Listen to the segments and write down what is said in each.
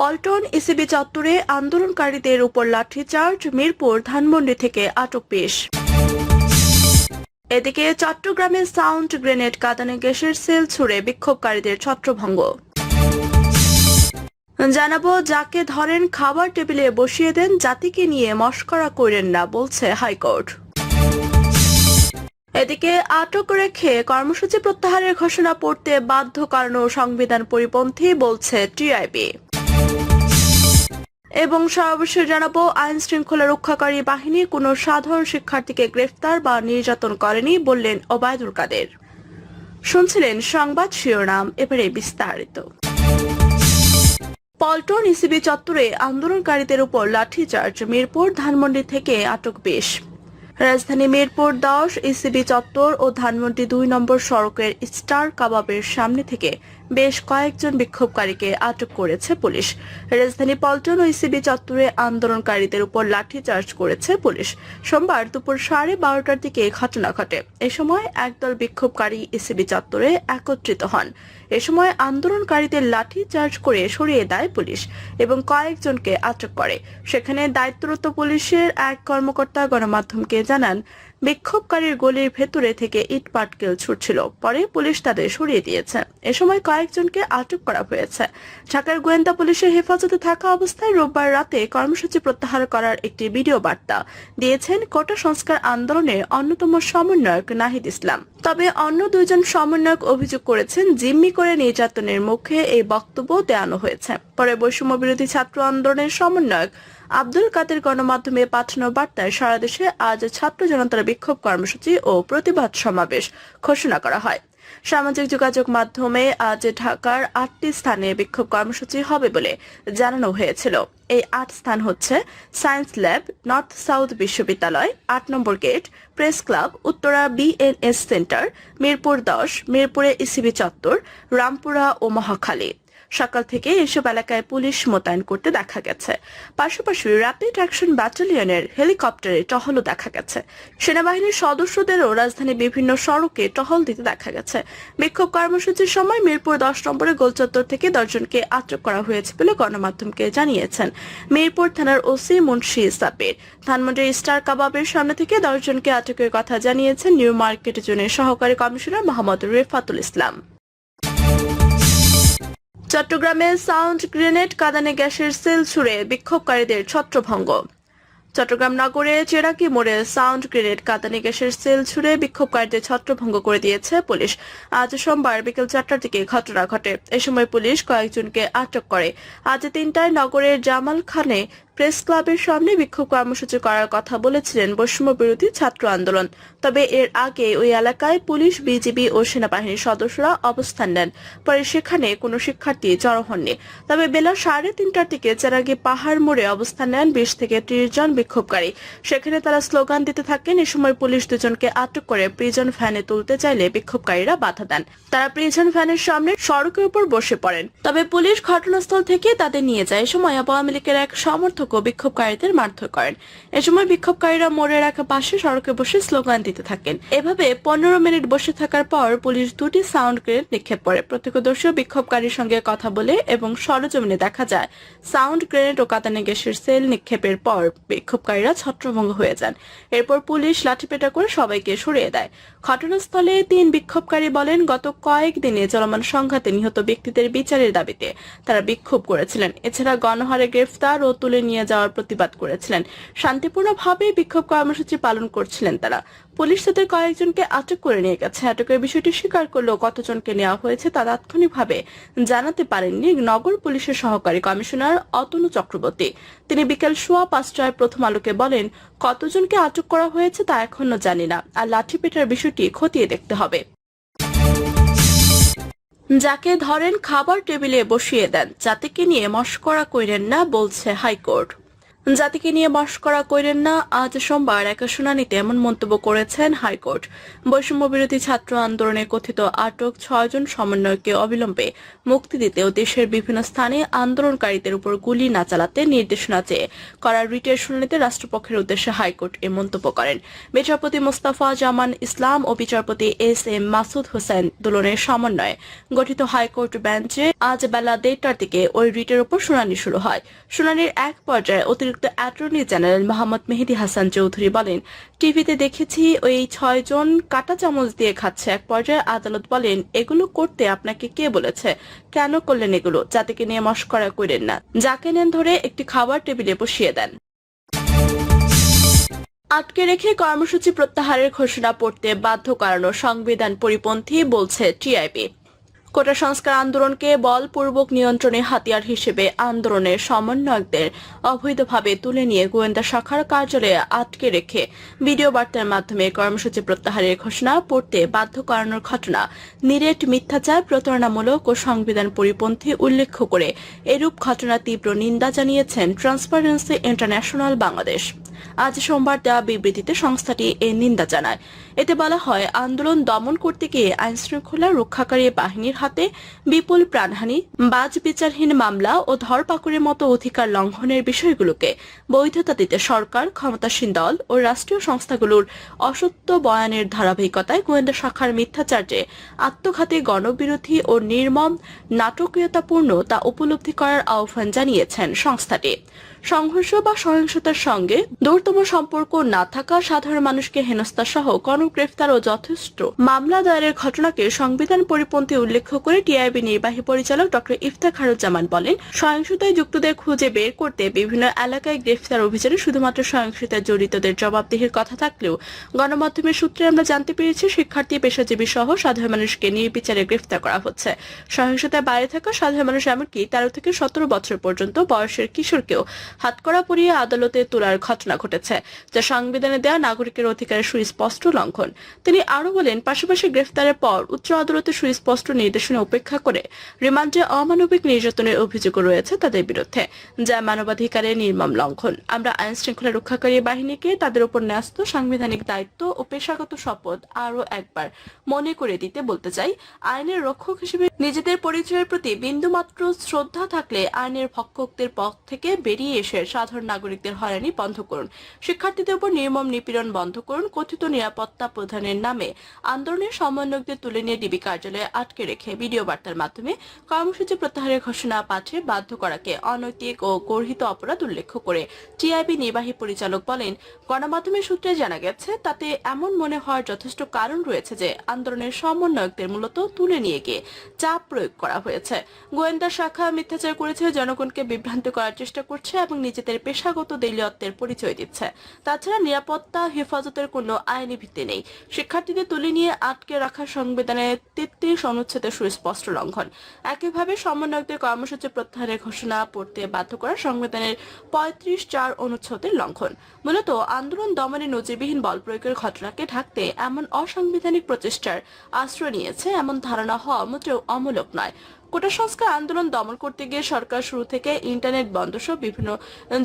Paltan ACB চত্বরে আন্দোলনকারীদের উপর লাঠিচার্জ মিরপুর ধানমন্ডি থেকে আটক পেশ। এদিকে চট্টগ্রামে সাউন্ড গ্রেনেড কাঁদানে গ্যাসের সেল ছুড়ে বিক্ষোভকারীদের ছত্রভঙ্গ। জানাব, যাকে ধরেন খাবার টেবিলে বসিয়ে দেন, জাতিকে নিয়ে মস্করা করেন না বলছে হাইকোর্ট। এদিকে আটক রেখে কর্মসূচি প্রত্যাহারের ঘোষণা পড়তে বাধ্য কারণ সংবিধান পরিপন্থী বলছে টিআইবি। এবং সর্বশেষ জানাব, আইন শৃঙ্খলা রক্ষাকারী বাহিনী কোনো সাধারণ শিক্ষার্থীকে গ্রেফতার বা নির্যাতন করেনি বললেন ওবায়দুল কাদের। শুনছিলেন সংবাদ শিরোনাম, এবারে বিস্তারিত। পল্টন ইসিবি চত্বরে আন্দোলনকারীদের উপর লাঠিচার্জ, মিরপুর ধানমন্ডি থেকে আটক বেশ। রাজধানী মিরপুর দশ, ইসিবি চত্বর ও ধানমন্ডি দুই নম্বর সড়কের স্টার কাবাবের সামনে থেকে বেশ কয়েকজন বিক্ষোভকারীকে আটক করেছে পুলিশ। রাজধানী পল্টন ও ইসিবি চত্বরে আন্দোলনকারীদের উপর লাঠিচার্জ করেছে পুলিশ। সোমবার দুপুর সাড়ে বারোটার দিকে ঘটনা ঘটে। এ সময় একদল বিক্ষোভকারী ইসিবি চত্বরে একত্রিত হন। এ সময় আন্দোলনকারীদের লাঠি চার্জ করে সরিয়ে দেয় পুলিশ এবং কয়েকজনকে আটক করে। সেখানে দায়িত্বরত পুলিশের এক কর্মকর্তা গণমাধ্যমকে জানান বিক্ষোভকারীর গলির ভেতরে থেকে ইট পাটকেল ছুটছিল। পরে পুলিশ তাদের সরিয়ে দিয়েছে। এ সময় কয়েকজনকে আটক করা হয়েছে। ঢাকার গোয়েন্দা পুলিশের হেফাজতে থাকা অবস্থায় রোববার রাতে কর্মসূচি প্রত্যাহার করার একটি ভিডিও বার্তা দিয়েছেন কোটা সংস্কার আন্দোলনের অন্যতম সমন্বয়ক নাহিদ ইসলাম। তবে অন্য দুজন সমন্বয়ক অভিযোগ করেছেন, জিম্মি করে নির্যাতনের মুখে এই বক্তব্য দেওয়ানো হয়েছে। পরে বৈষম্য বিরোধী ছাত্র আন্দোলনের সমন্বয়ক আব্দুল কাদের গণমাধ্যমে পাঠানো বার্তায় সারা দেশে আজ ছাত্র জনতার বিক্ষোভ কর্মসূচি ও প্রতিবাদ সমাবেশ ঘোষণা করা হয়। সামাজিক যোগাযোগ মাধ্যমে আজ ঢাকার আটটি স্থানে বিক্ষোভ কর্মসূচি হবে বলে জানানো হয়েছিল। এই আট স্থান হচ্ছে সায়েন্স ল্যাব, নর্থ সাউথ বিশ্ববিদ্যালয়, আট নম্বর gate, press club, Uttara BNS centre, Mirpur দশ, মিরপুরে ইসিবি চত্বর, রামপুরা ও মহাখালী। সকাল থেকে এসব এলাকায় পুলিশ মোতায়েন করতে দেখা গেছে। পাশাপাশি র্যাপিড অ্যাকশন ব্যাটালিয়নের হেলিকপ্টারে টহলও দেখা গেছে। সেনাবাহিনীর সদস্যদেরও রাজধানীর বিভিন্ন সড়কে টহল দিতে দেখা গেছে। বিক্ষোভ কর্মসূচির সময় মিরপুর দশ নম্বরে গোলচত্বর থেকে দশজনকে আটক করা হয়েছে বলে গণমাধ্যমকে জানিয়েছেন। মিরপুর থানার ওসি মুন্সি ইসাপের ধানমন্ডির স্টার কাবাবের সামনে থেকে দশজনকে আটকের কথা জানিয়েছেন নিউ মার্কেট জোনের সহকারী কমিশনার মোহাম্মদ রেফাতুল ইসলাম। চট্টগ্রামে সাউন্ড গ্রেনেড কাদানে গ্যাসের সেল ছুড়ে বিক্ষোভকারীদের ছত্রভঙ্গ। চট্টগ্রাম নগরে চেরাকি মোড়ে সাউন্ড গ্রেনেড কাঁদানে গ্যাসের সেল ছুড়ে বিক্ষোভকারীদের ছত্রভঙ্গ করে দিয়েছে পুলিশ। আজ সোমবার বিকেল চারটার দিকে ঘটনা ঘটে। এ সময় পুলিশ কয়েকজনকে আটক করে। আজ তিনটায় নগরের জামাল খানে প্রেস ক্লাবের সামনে বিক্ষোভ কর্মসূচি করার কথা বলেছিলেন বৈষম্য বিরোধী ছাত্র আন্দোলন। তবে এর আগে ওই এলাকায় পুলিশ, বিজিবি ও সেনাবাহিনীর সদস্যরা অবস্থান নেন। পরে সেখানে কোনো শিক্ষার্থী জড়ো হননি। তবে বেলা সাড়ে তিনটার দিকে চেরাগি পাহাড় মোড়ে অবস্থান নেন বিশ থেকে ত্রিশ জন বিক্ষোভকারী। সেখানে তারা স্লোগান দিতে থাকেন, এ সময় পুলিশ দুজনকে আটক করে প্রিজন ভ্যানে তুলতে চাইলে বিক্ষোভকারীরা বাধা দেন। তারা প্রিজন ভ্যানের সামনে সড়কের উপর বসে পড়েন। তবে পুলিশ ঘটনাস্থল থেকে তাদের নিয়ে যায়। সময় আওয়ামী লীগের এক সমর্থক ও বিক্ষোভকারীদের মারধর করেন। এ সময় বিক্ষোভকারীরা মোড়ের এক পাশে সড়কে বসে স্লোগান দিতে থাকেন। এভাবে পনেরো মিনিট বসে থাকার পর পুলিশ দুটি সাউন্ড গ্রেনেড নিক্ষেপ করে। প্রত্যক্ষদর্শী বিক্ষোভকারীর সঙ্গে কথা বলে এবং সরজমিনে দেখা যায়, সাউন্ড গ্রেনেড ও কাতানে গ্যাসের সেল নিক্ষেপের পর বিক্ষোভকারীরা ছত্রভঙ্গ হয়ে যান। এরপর পুলিশ লাঠিপেটা করে সবাইকে সরিয়ে দেয়। ঘটনাস্থলে তিন বিক্ষোভকারী বলেন, গত কয়েকদিনে চলমান সংঘাতে নিহত ব্যক্তিদের বিচারের দাবিতে তারা বিক্ষোভ করেছিলেন। এছাড়া গণহারে গ্রেফতার ও তুলে নিয়ে যাওয়ার প্রতিবাদ করেছিলেন। শান্তিপূর্ণভাবে বিক্ষোভ কর্মসূচি পালন করছিলেন তারা। পুলিশ তাদের কয়েকজনকে আটক করে নিয়ে গেছে। আটকের বিষয়টি স্বীকার করলেও কতজনকে নেওয়া হয়েছে তা তাৎক্ষণিকভাবে জানাতে পারেননি নগর পুলিশের সহকারী কমিশনার অতনু চক্রবর্তী। তিনি বিকেল সোয়া পাঁচটায় প্রথম আলোকে বলেন, কতজনকে আটক করা হয়েছে তা এখনও জানি না। আর লাঠিপেটার বিষয়টি খতিয়ে দেখতে হবে। যাকে ধরেন খাবার টেবিলে বসিয়ে দেন যাতে কি নিয়ে মস্করা কইরেন না বলছে হাইকোর্ট। জাতিকে নিয়ে বাস করা করেন না। আজ সোমবার এক শুনানিতে এমন মন্তব্য করেছেন হাইকোর্ট। বৈষম্য বিরোধী ছাত্র আন্দোলনে কথিত আটক ছয়জন সমন্বয়কে অবিলম্বে মুক্তি দিতে ও দেশের বিভিন্ন স্থানে আন্দোলনকারীদের উপর গুলি না চালাতে নির্দেশনা চেয়ে করা রিটের শুনানিতে রাষ্ট্রপক্ষের উদ্দেশ্যে হাইকোর্ট এ মন্তব্য করেন। বিচারপতি মোস্তাফা জামান ইসলাম ও বিচারপতি এস এম মাসুদ হোসেন দোলনের সমন্বয়ে গঠিত হাইকোর্ট বেঞ্চে আজ বেলা দেড়টার দিকে ওই রিটের উপর শুনানি শুরু হয়। শুনানির এক পর্যায়ে অতিরিক্ত অ্যাটর্নি জেনারেল মোহাম্মদ মেহেদি হাসান চৌধুরী বলেন, টিভিতে দেখেছি ওই ছয়জন কাটা চামচ দিয়ে খাচ্ছে। এক পর্যায়ে আদালত বলেন, এগুলো করতে আপনাকে কে বলেছে? কেন করলেন এগুলো? যাতে জাতিকে নিয়ে মস্করা করেন না। যাকে নেন ধরে একটি খাবার টেবিলে বসিয়ে দেন। আটকে রেখে কর্মসূচি প্রত্যাহারের ঘোষণা পড়তে বাধ্য করানো সংবিধান পরিপন্থী, বলছে টিআইবি। কোটা সংস্কার আন্দোলনকে বলপূর্বক নিয়ন্ত্রণে হাতিয়ার হিসেবে আন্দোলনের সমন্বয়কদের অবৈধভাবে তুলে নিয়ে গোয়েন্দা শাখার কার্যালয়ে আটকে রেখে ভিডিও বার্তার মাধ্যমে কর্মসূচি প্রত্যাহারের ঘোষণা পড়তে বাধ্য করানোর ঘটনা, নিরেট মিথ্যাচার, প্রতারণামূলক ও সংবিধান পরিপন্থী উল্লেখ করে এরূপ ঘটনা তীব্র নিন্দা জানিয়েছেন ট্রান্সপারেন্সি ইন্টারন্যাশনাল বাংলাদেশ। আজ সোমবার দেওয়া বিবৃতিতে সংস্থাটি এর নিন্দা জানায়। এতে বলা হয়, আন্দোলন দমন করতে গিয়ে আইন শৃঙ্খলা রক্ষাকারী বাহিনীর হাতে বিপুল প্রাণহানি, বাজ বিচারহীন মামলা ও ধরপাকড়ের মতো অধিকার লঙ্ঘনের বিষয়গুলোকে বৈধতা দিতে সরকার, ক্ষমতাসীন দল ও রাষ্ট্রীয় সংস্থাগুলোর অসত্য বয়ানের ধারাবাহিকতায় গোয়েন্দা শাখার মিথ্যাচার্যে আত্মঘাতী গণবিরোধী ও নির্মম নাটকীয়তাপূর্ণ তা উপলব্ধি করার আহ্বান জানিয়েছেন সংস্থাটি। সংঘর্ষ বা সহিংসতার সঙ্গে দূরতম সম্পর্ক না থাকা সাধারণ মানুষকে হেনস্থা সহ গণগ্রেফতার ও যথেষ্ট মামলা দায়েরের ঘটনাকে সংবিধান পরিপন্থী উল্লেখ করে টিআইবি নির্বাহী পরিচালক ডক্টর ইফতেখারুজ্জামান বলেন, সহিংসতায় যুক্তদের খুঁজে বের করতে বিভিন্ন এলাকায় গ্রেফতার অভিযানে শুধুমাত্র সহিংসতায় জড়িতদের জবাবদিহির কথা থাকলেও গণমাধ্যমের সূত্রে আমরা জানতে পেরেছি শিক্ষার্থী, পেশাজীবী সহ সাধারণ মানুষকে নির্বিচারে গ্রেফতার করা হচ্ছে। সহিংসতায় বাইরে থাকা সাধারণ মানুষ এমনকি তেরো থেকে সতেরো বছর পর্যন্ত বয়সের কিশোরকেও হাতকড়া পরিয়ে আদালতে তোলার ঘটনা ঘটেছে, যা সংবিধানে দেওয়া নাগরিকের অধিকারের সুস্পষ্ট লঙ্ঘন। তিনি আরও বলেন, পাশাপাশি গ্রেফতারের পর উচ্চ আদালতের সুস্পষ্ট নির্দেশনা উপেক্ষা করে রিমান্ডে অমানবিক নির্যাতনের অভিযোগ রয়েছে তাদের বিরুদ্ধে, যা মানবাধিকারের নির্মম লঙ্ঘন। আমরা আইন শৃঙ্খলা রক্ষাকারী বাহিনীকে তাদের উপর ন্যস্ত সাংবিধানিক দায়িত্ব ও পেশাগত শপথ আরও একবার মনে করে দিতে বলতে চাই। আইনের রক্ষক হিসেবে নিজেদের পরিচয়ের প্রতি বিন্দুমাত্র শ্রদ্ধা থাকলে আইনের ভক্ষকদের পথ থেকে বেরিয়ে এসে সাধারণ নাগরিকদের হয়রানি বন্ধ করুন। শিক্ষার্থীদের উপর নির্মম নিপীড়ন বন্ধ করুন। কথিত নিরাপত্তা প্রধানের নামে আন্দোলনের সমন্বয়কদের তুলে নিয়ে ডিবি কার্যালয়ে আটকে রেখে ভিডিও বার্তার মাধ্যমে কর্মসূচি প্রত্যাহারের ঘোষণা পাঠে বাধ্য করাকে অনৈতিক ও গর্হিত অপরাধ উল্লেখ করে। টিআইবি নির্বাহী পরিচালক বলেন, গণমাধ্যমের সূত্রে জানা গেছে, তাতে এমন মনে হওয়ার যথেষ্ট কারণ রয়েছে যে আন্দোলনের সমন্বয়কদের মূলত তুলে নিয়ে গিয়ে চাপ প্রয়োগ করা হয়েছে। গোয়েন্দা শাখা মিথ্যাচার করেছে, জনগণকে বিভ্রান্ত করার চেষ্টা করছে এবং নিজেদের পেশাগত দলীয়ত্বের পরিচয় দিচ্ছে। তাছাড়া নিরাপত্তা, হেফাজতের কোনো আইনি ভিত্তি নেই। শিক্ষার্থীদের তুলে নিয়ে আটকে রাখা সংবিধানের তেত্রিশ অনুচ্ছেদের সুস্পষ্ট লঙ্ঘন। একইভাবে সমন্বয়কদের কর্মসূচি প্রত্যাহারের ঘোষণা পড়তে বাধ্য করা সংবিধানের পঁয়ত্রিশ চার অনুচ্ছেদের লঙ্ঘন। মূলত আন্দোলন দমনে নজিরবিহীন বল প্রয়োগের ঘটনাকে ঢাকতে এমন অসাংবিধানিক প্রচেষ্টার আশ্রয় নিয়েছে এমন ধারণা হওয়া মোটেও অমূলক নয়। কোটা সংস্কার আন্দোলন দমন করতে গিয়ে সরকার শুরু থেকে ইন্টারনেট বন্ধ সহ বিভিন্ন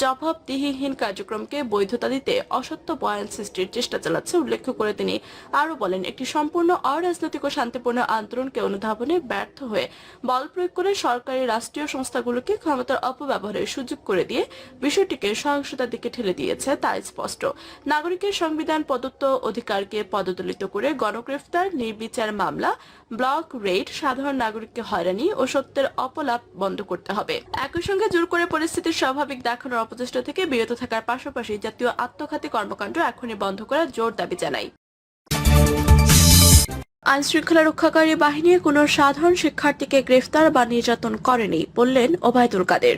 জবাবদিহিহীন কার্যক্রমকে বৈধতা দিতে অসত্য বয়ান সৃষ্টির চেষ্টা চালাচ্ছে উল্লেখ করে তিনি। আরও বলেন, একটি সম্পূর্ণ অরাজনৈতিক ও শান্তিপূর্ণ আন্দোলনকে অনুধাবনে ব্যর্থ হয়ে বল প্রয়োগ করে সরকারি রাষ্ট্রীয় সংস্থাগুলোকে ক্ষমতার অপব্যবহারের সুযোগ করে দিয়ে বিষয়টিকে সহিংসতার দিকে ঠেলে দিয়েছে তা স্পষ্ট। নাগরিকের সংবিধান প্রদত্ত অধিকারকে পদদলিত করে গণগ্রেফতার, নির্বিচার মামলা ব্লক রেড সাধারণ নাগরিককে হয়রানি ও সত্যের অপলাপ বন্ধ করতে হবে। একই সঙ্গে জোর করে পরিস্থিতির স্বাভাবিক দেখানোর অপচেষ্টা থেকে বিরত থাকার পাশাপাশি জাতীয় আত্মঘাতী কর্মকাণ্ড এখনই বন্ধ করার জোর দাবি জানাই আইন শৃঙ্খলা রক্ষাকারী বাহিনী কোনো সাধারণ শিক্ষার্থীকে গ্রেফতার বা নির্যাতন করেনি বললেন ওবায়দুল কাদের।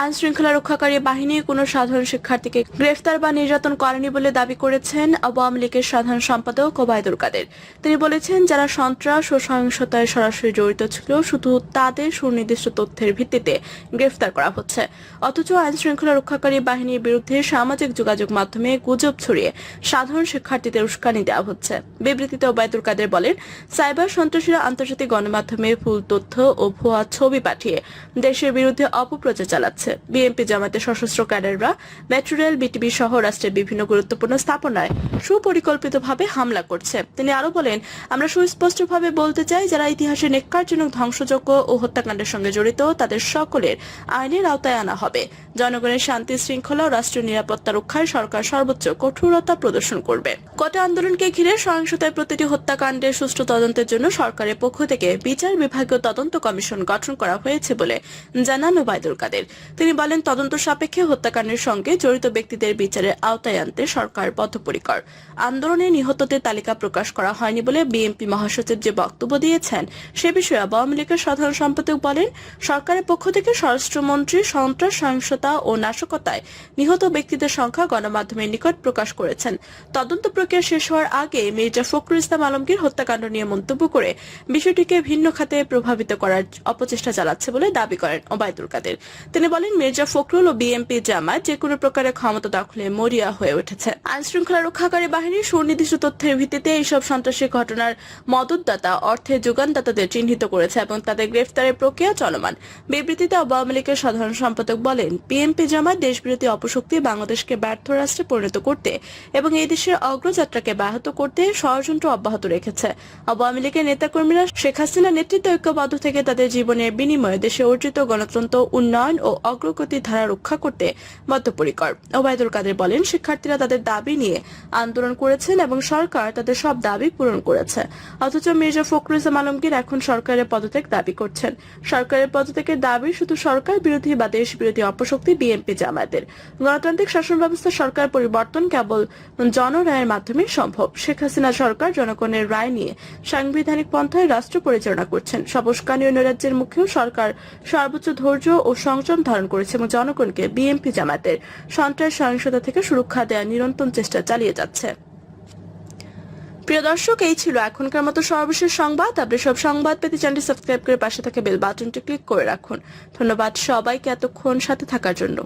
আইন শৃঙ্খলা রক্ষাকারী বাহিনী কোনো সাধারণ শিক্ষার্থীকে গ্রেফতার বা নির্যাতন করেনি বলে দাবি করেছেন আওয়ামী লীগের সাধারণ সম্পাদক ওবায়দুল কাদের। তিনি বলেছেন, যারা সন্ত্রাস ও সহিংসতায় সরাসরি জড়িত ছিল, শুধু তাদের সুনির্দিষ্ট তথ্যের ভিত্তিতে গ্রেফতার করা হচ্ছে। অথচ আইন শৃঙ্খলা রক্ষাকারী বাহিনীর বিরুদ্ধে সামাজিক যোগাযোগ মাধ্যমে গুজব ছড়িয়ে সাধারণ শিক্ষার্থীদের উস্কানি দেওয়া হচ্ছে। বিবৃতিতে ওবায়দুল কাদের বলেন, সাইবার সন্ত্রাসীরা আন্তর্জাতিক গণমাধ্যমে ভুল তথ্য ও ভুয়া ছবি পাঠিয়ে দেশের বিরুদ্ধে অপপ্রচার চালাচ্ছে। হচ্ছে। বিএনপি জামাতের সশস্ত্র ক্যাডাররা মেট্রো রেল, বিটিভি সহ রাষ্ট্রের বিভিন্ন গুরুত্বপূর্ণ স্থাপনায় সুপরিকল্পিতভাবে হামলা করছে। তিনি আরও বলেন, আমরা সুস্পষ্টভাবে বলতে চাই, যারা ইতিহাসে নেককারজনক, ধ্বংসযোগ্য ও হত্যাকাণ্ডের সঙ্গে জড়িত, তাদের সকলের আইনের আওতায় আনা হবে। জনগণের শান্তি শৃঙ্খলা ও রাষ্ট্রীয় নিরাপত্তা রক্ষায় সরকার সর্বোচ্চ কঠোরতা প্রদর্শন করবে। কোটা আন্দোলনকে ঘিরে সহিংসতায় প্রতিটি হত্যাকাণ্ডের সুষ্ঠু তদন্তের জন্য সরকারের পক্ষ থেকে বিচার বিভাগীয় তদন্ত কমিশন গঠন করা হয়েছে বলে জানান ওবায়দুল কাদের। তিনি বলেন, তদন্ত সাপেক্ষে হত্যাকাণ্ডের সঙ্গে জড়িত ব্যক্তিদের বিচারের আওতায় আনতে সরকার বদ্ধপরিকর। আন্দোলনে নিহতদের তালিকা প্রকাশ করা হয়নি বলে বিএনপি মহাসচিব যে বক্তব্য দিয়েছেন, সে বিষয়ে আওয়ামী লীগের সাধারণ সম্পাদক বলেন, সরকারের পক্ষ থেকে স্বরাষ্ট্রমন্ত্রী সন্ত্রাস, সহিংসতা ও নাশকতায় নিহত ব্যক্তিদের সংখ্যা গণমাধ্যমের নিকট প্রকাশ করেছেন। তদন্ত প্রক্রিয়া শেষ হওয়ার আগে মির্জা ফখরুল ইসলাম আলমগীর হত্যাকাণ্ড নিয়ে মন্তব্য করে বিষয়টিকে ভিন্ন খাতে প্রভাবিত করার অপচেষ্টা চালাচ্ছে বলে দাবি করেন ওবায়দুল কাদের। তিনি বলেন, মির্জা ফখরুল ও বিএনপি জামাত যে কোনো প্রকারের ক্ষমতা দখলে মরিয়া হয়ে উঠেছে। আইন শৃঙ্খলা রক্ষাকারী বাহিনীর সুনির্দিষ্ট তথ্যের ভিত্তিতে এইসব সন্ত্রাসী ঘটনার মদতদাতা অর্থে যোগানদাতাদের চিহ্নিত করেছে এবং তাদের গ্রেফতারের প্রক্রিয়া চলমান। বিবৃতিতে আওয়ামী লীগের সাধারণ সম্পাদক বলেন, বিএনপি জামাত দেশবিরোধী অপশক্তি বাংলাদেশকে ব্যর্থ রাষ্ট্রে পরিণত করতে এবং এই দেশের অগ্রযাত্রাকে ব্যাহত করতে ষড়যন্ত্র অব্যাহত রেখেছে। আওয়ামী লীগের নেতাকর্মীরা শেখ হাসিনার নেতৃত্ব ঐক্যবদ্ধ থেকে তাদের জীবনের বিনিময়ে দেশে অর্জিত গণতন্ত্র, উন্নয়ন ও অগ্রগতির ধারা রক্ষা করতে বদ্ধপরিকর ওবায়দুল কাদের বলেন, শিক্ষার্থীরা তাদের দাবি নিয়ে আন্দোলন করেছেন এবং সরকার তাদের সব দাবি পূরণ করেছে। অথচ মির্জা ফখরুল ইসলাম আলমগীর এখন সরকারের পদত্যাগ দাবি করছেন। সরকারের পদত্যাগের দাবি শুধু সরকার বিরোধী বা দেশ বিরোধী অপশক্তি বিএনপি জামায়াতের। গণতান্ত্রিক শাসন ব্যবস্থা সরকার পরিবর্তন কেবল জনরায়ের মাধ্যমে সম্ভব। শেখ হাসিনা সরকার জনগণের রায় নিয়ে সাংবিধানিক পন্থায় রাষ্ট্র পরিচালনা করছেন। সব উস্কানি ও নৈরাজ্যের মুখেও সরকার সর্বোচ্চ ধৈর্য ও সংযম ধারণ করেছে এবং জনগণকে বিএনপি জামাতের সন্ত্রাস সহিংসতা থেকে সুরক্ষা দেওয়ার নিরন্তর চেষ্টা চালিয়ে যাচ্ছে। প্রিয় দর্শক, এই ছিল এখনকার মতো সর্বশেষ সংবাদ। আপনি সব সংবাদ পেতে চ্যানেলটি সাবস্ক্রাইব করে পাশে থাকা বেল বাটনটি ক্লিক করে রাখুন। ধন্যবাদ সবাইকে এতক্ষণ সাথে থাকার জন্য।